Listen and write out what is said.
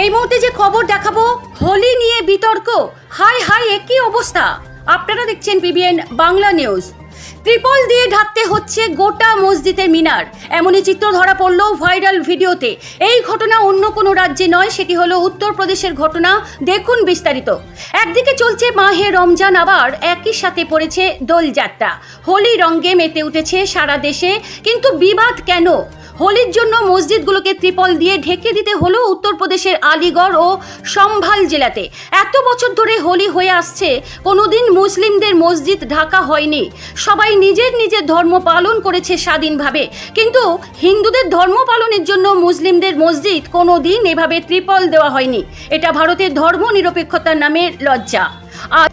এই মুহূর্তে যে খবর দেখাবো, হোলি নিয়ে বিতর্ক। হাই হাই একই অবস্থা? আপনারা দেখছেন পিবিএন বাংলা নিউজ। ত্রিপল দিয়ে ঢাকতে হচ্ছে গোটা মসজিদের মিনার। এমনই চিত্র ধরা পড়ল ভাইরাল ভিডিওতে। এই ঘটনা অন্য কোনো রাজ্যে নয়, সেটি হলো উত্তরপ্রদেশের ঘটনা। দেখুন বিস্তারিত। একদিকে চলছে মাহে রমজান, আবার একই সাথে পড়েছে দোলযাত্রা। হোলি রঙ্গে মেতে উঠেছে সারা দেশে। কিন্তু বিবাদ কেন? হোলির জন্য মসজিদগুলোকে ত্রিপল দিয়ে ঢেকে দিতে হলো উত্তরপ্রদেশের আলিগড় ও সম্ভাল জেলাতে। এত বছর ধরে হোলি হয়ে আসছে, কোনোদিন মুসলিমদের মসজিদ ঢাকা হয়নি। সবাই নিজের নিজের ধর্ম পালন করেছে স্বাধীনভাবে। কিন্তু হিন্দুদের ধর্ম পালনের জন্য মুসলিমদের মসজিদ কোনোদিন এভাবে ত্রিপল দেওয়া হয়নি। এটা ভারতের ধর্ম নিরপেক্ষতার নামে লজ্জা। আর